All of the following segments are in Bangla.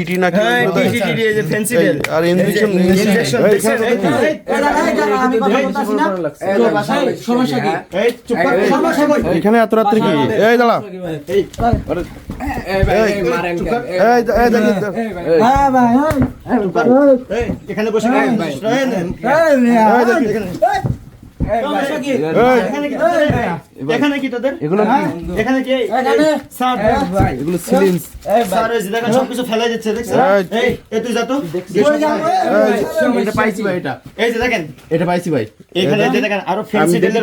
টিটি হ্যাঁ ফেন্সিডেল এই, আর ইনজেকশন এখানে তো দেখি। সমস্যা কি এই চুপ কর সমস্যা কই এখানে এত রাত্রে কি এই দাঁড়া এই এই ভাই এই মারেন কেন এই এই দেখি হ্যাঁ ভাই এই এখানে বসে এই এই ভাই। এই দেখি সমস্যা কি এই এখানে কি? এখানে কি তোদের এগুলো কি এখানে কি স্যার ভাই এগুলো সিলিন্স স্যার এই যে দেখেন সবকিছু ফেলাই দিচ্ছে দেখছেন এই। এই এই তুই যা তো এটা পাইছি ভাই এটা এই যে দেখেন এটা পাইছি ভাই এখানে যে দেখেন আরও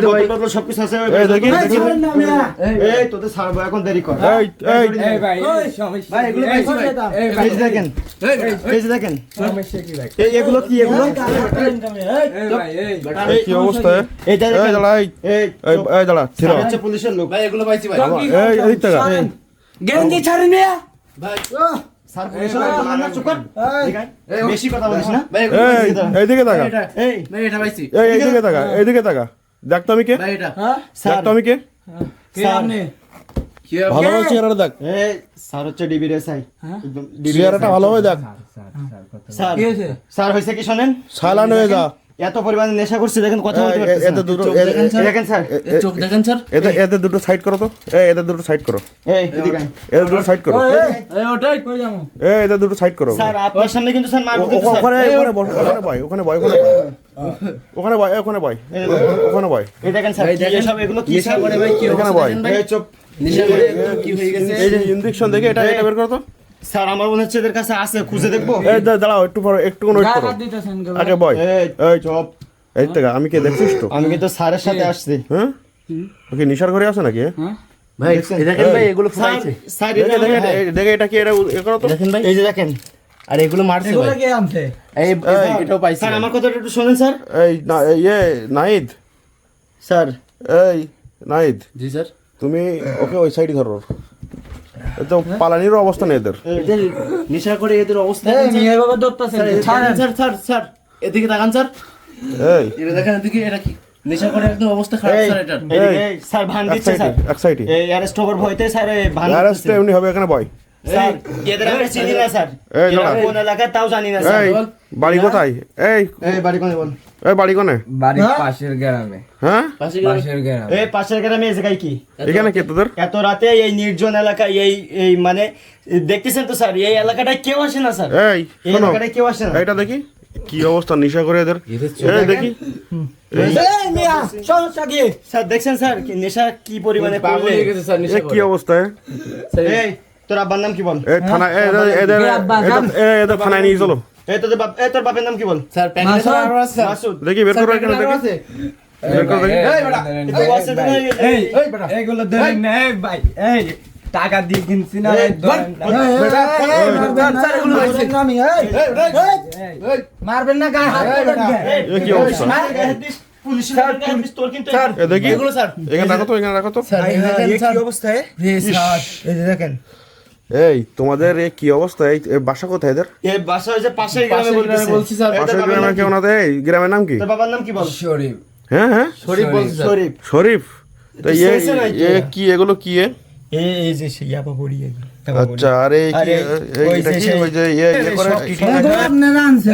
বোতল টোতল সবকিছু আছে এই তোদের স্যার এখন দেরি কর এই এই এই ভাই ভাই, এগুলো পাইছি ভাই। এই এই ভাই যে দেখেন এই যে দেখেন কি ভাই এই এগুলো কি এগুলো এই ভাই এই এই কি অবস্থা এই দাঁড়া এই এই এই এই দাঁড়া ছিল স্যার হচ্ছে পুলিশের লোক। ভাই এগুলো পাইছি ভাই। এই গেঞ্জি ছাড়ি না, ভাই এই দেখ তো আমি কে। ভাই এটা। হ্যাঁ? স্যার দেখ তো আমি কে। কে আপনি? কি হবে? ভালো ভালো চেহারাটা দেখ। স্যার হচ্ছে ডিবির এসআই। হ্যাঁ? একদম ডিবির চেহারাটা ভালো দেখ। কি স্যার হয়েছে কি শোনেন? সালান হয়ে যা। এত পরিমাণে নেশা করছে দেখেন কথা বলতে পারতেছে এতে দুটো দেখেন স্যার। দেখেন স্যার। চোখ দেখেন স্যার? এতে এতে দুটো সাইড করো তো। এই এতে দুটো সাইড করো। এই এদিকে। এতে দুটো সাইড করো। এই ওটাই কই যাব? এই এতে দুটো সাইড করো। স্যার আপনার সামনে কিন্তু স্যার মারবো কিন্তু স্যার। ওখানে ওখানে বস ওখানে বয় ওখানে বয় ওখানে বয়। ওখানে বয় ওখানে বয়। ওখানে বয়। এই দেখেন স্যার এই এসব এগুলো কি স্যার? করে ভাই কি অবস্থা বয়। এই চুপ। নেশা করে কি হয়ে গেছে? এই যে ইঞ্জেকশন দেখে এটা এটা বের করো তো। স্যার আমার মনে হচ্ছে এদের কাছে আছে খুঁজে দেখব। এই দাঁড়াও একটু পরে একটু ওয়েট করো। আগে বয়। এই চুপ। এই থেকে আমি কে দেখছিস তো? আমি কিন্তু স্যারের সাথে আসছি। হ্যাঁ? ওকে নিশার ঘরে আছে নাকি? হ্যাঁ? ভাই দেখেন ভাই এগুলো স্যার স্যার দেখে এটা- কি এটা এ করো তো? দেখেন ভাই এই যে দেখেন আর এগুলো মারছে এগুলো কে আনছে? এই এটাও পাইছি। স্যার আমার কথাটা একটু শোনেন স্যার। এই না ইয়ে নাইদ স্যার। এই নাইদ জি স্যার। তুমি ওকে ওই সাইডে ধরো। তো পালানির অবস্থা নেই এদের। এদের নেশা করে এদের অবস্থা এই দেখেন বাবা দত্তাছেন। স্যার, স্যার স্যার স্যার এদিকে তাকান স্যার। এই। এটা দেখেন এদিকে এটা কি? নেশা করে একদম অবস্থা খারাপ স্যার এটা স্যার ভান দিচ্ছে স্যার। এক সাইডে। এই অ্যারেস্ট হবার ভয়তে স্যার এই ভান অ্যারেস্ট এমনি হবে এখানে ভয়। স্যার এদের আমরা চিনি না স্যার। এই, কোন এলাকায় তাও জানি না স্যার। বাড়ি কোথায়? এই এই বাড়ি কোনে বল? এই বাড়ি কোনে? বাড়ির পাশের গ্রামে। হ্যাঁ? পাশের গ্রামে। এই পাশের গ্রামে এই জায়গায় কি? এখানে কে তোদের? এত রাতে এই নির্জন এলাকায় এই এই মানে দেখতেছেন তো স্যার এই এলাকাটায় কেউ আসে না স্যার। এই এই এলাকাটায় কেউ আসে না। এইটা দেখি। কি অবস্থা নিশা করে এদের? এই দেখি। স্যার দেখছেন স্যার নেশা কি পরিমাণে হয়ে কি অবস্থা এই তোর আব্বার নাম কি বল? থানা এদের থানায় নিয়ে চলো। এই তোদের বাপ এই তোর বাপের নাম কি বল স্যার মাসুদ, দেখি বের করো এখানে দেখি বের করো দেখি এই এই ওয়াসে তো নাই, এই এই এগুলো ধরেন না ভাই এই টাকা দিয়ে কিনছি না মারবেন না, গায়ে হাত কি অবস্থা এ দেখি এগুলো স্যার এখানে রাখো তো এখানে রাখো তো স্যার এই দেখেন এই এই এই তোমাদের এ কি অবস্থা? এই বাসা কোথায় এদের? এই বাসা হচ্ছে পাশের গ্রামে বলছি স্যার এই পাশের নাম কেউ না দেয় এই গ্রামের নাম কি? তোর বাবার নাম কি বল? শরীফ। হ্যাঁ হ্যাঁ? শরীফ বলছি শরীফ। শরীফ। তো একটু এ কি এ কি এগুলো কি এ? এই এই যে ইয়াবা পড়ি আচ্ছা আরে কি এই এটা কি? ওই যে ইয়ে ইয়ে করে এগুলো আপনারা আনছেন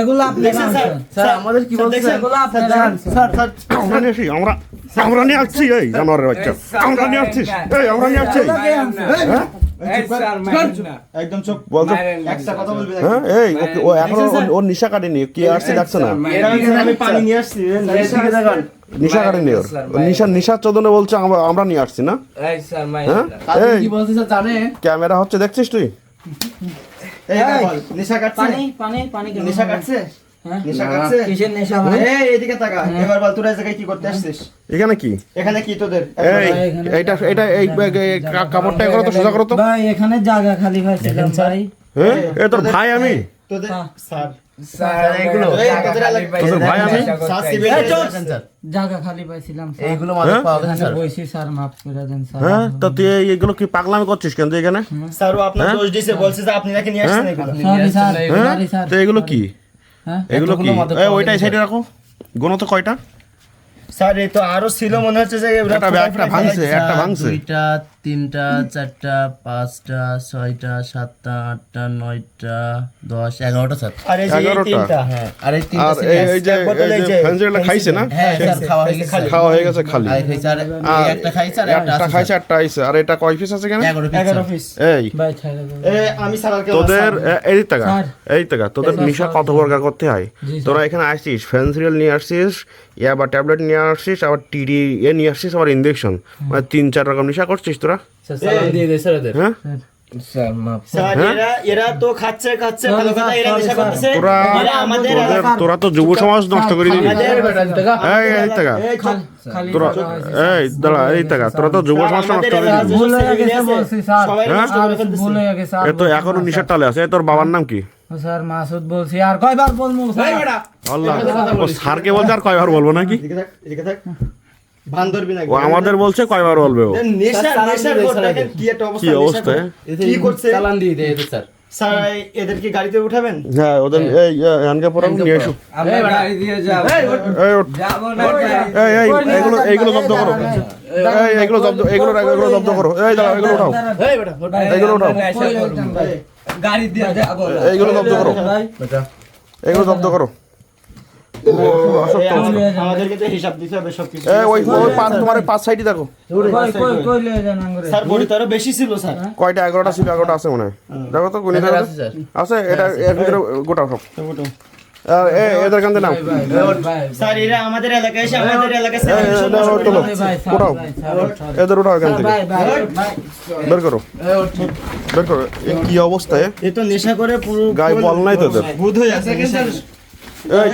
এগুলো আপনারা দেখছেন স্যার? আনছেন স্যার আমাদের কি বলছে? দেখছেন? এগুলো আপনারা আনছেন স্যার স্যার আমরা আসি আমরা আমরা নিয়ে আসছি এই জানোয়ারের বাচ্চা। আমরা নিয়ে আসছি এই আমরা নিয়ে আসছি। হ্যাঁ এই স্যার মারেন না। একদম চুপ। বলতো একটা কথা বলবি হ্যাঁ এই ও এখন ওর- ওর নিশা কাটেনি কি আসছে দেখছ না? আমি পানি নিয়ে আসছি নিশা কাটেনি ওর? ওর নিশা নিশা চোদনে বলছে আমরা আমরা নিয়ে আসছি না? হ্যাঁ? কি জানে ক্যামেরা হচ্ছে দেখছিস তুই? এই নেশা কাটছে? পানি পানি পানি কেন? নেশা কাটছে? হ্যাঁ? কি এখানে এখানে তোদের? এটা এই কাপড়টা করো তো সোজা করো তো। ভাই এখানে জায়গা খালি ভাই হ্যাঁ এ তোর ভাই আমি? তোদের স্যার। হ্যাঁ? হ্যাঁ? পাগলামি করছিস কেন এখানে? হ্যাঁ? এগুলো। হ্যাঁ? তো এগুলো কি? হ্যাঁ এগুলো কি? এই ওইটাই। সাইডে রাখো। গোনো তো কয়টা? স্যার এই তো আরও ছিল মনে হচ্ছে যে একটা ভাঙছে একটা ভাঙছে। দুইটা তিনটা চারটা পাঁচটা ছয়টা সাতটা আটটা নয়টা দশ এগারোটা স্যার। আর এই। তিনটা হ্যাঁ। আর এই তিনটা এই যে খাইছে না? হ্যাঁ স্যার খাওয়া হয়ে গেছে। খাওয়া হয়ে গেছে খালি। আর খাইছে আর আর একটা খাইছে আর একটা খাইছে একটা আইছে। আর এটা কয় পিস আছে কেন এগারো পিস এগারো পিস এই। ভাই এ আমি স্যারকে তোদের এই টাকা এই টাকা তোদের নেশা কত প্রকার করতে হয়? তোরা এখানে আসছিস ফেন্সিল নিয়ে আসছিস ইয়া বা ট্যাবলেট নিয়ে আসছিস আবার টিডি এ নিয়ে আসছিস আবার ইঞ্জেকশন মানে তিন চার রকম নেশা করছিস তোরা দিয়ে দে স্যার এদের হ্যাঁ স্যার মাফ স্যার এরা এরা তো খাচ্ছে খাচ্ছে ভালো কথা এরা নেশা করতেছে তোরা তো যুব সমাজ নষ্ট করে দিবি আমাদের এই এই টাকা এই চল। খালি তোরা এই দাঁড়া এই টাকা তোরা তো যুব সমাজ নষ্ট করে দিবি তো এখনও। নিশার টালে আছে তোর বাবার নাম কি স্যার মাসুদ বলছি আর কয়বার বলব আল্লাহ ও স্যারকে বলছে আর কয়বার বলব নাকি ও আমাদের বলছে কয়বার বলবে ও নেশা নেশার কি একটা কি অবস্থা অবস্থা নেশা করে। কি করছে চালান দিয়ে দে এদের স্যার স্যার এদের কি গাড়িতে উঠাবেন হ্যাঁ ওদের এই পড়াবো নিয়ে এসো এই এই জব্দ করো এই জব্দ এগুলো রাখো এগুলো জব্দ করো এই দাঁড়াও এগুলো উঠাও উঠাও গাড়ি দিয়ে এইগুলো জব্দ করো এগুলো জব্দ করো। আমাদেরকে তো হিসাব দিতে হবে সবকিছু। ওই ওই পাঁচ তোমার পাঁচ সাইডই দেখো। স্যার বেশি ছিল স্যার। কয়টা এগারোটা ছিল এগারোটা আছে মনে হয়। দেখো তো এদের আছে এটা এর ভিতরে গোটা সব। এ এদের কান্দে নাও। স্যার এরা আমাদের এলাকায় এসে আমাদের এলাকায় উঠাও। এদের উঠাও এখান থেকে। ভাই ভাই ভাই। বের করো। বের করো। কি অবস্থা এ? এ তো নেশা করে পুরো গায়ে বল নাই তো এদের হয়ে আছে এই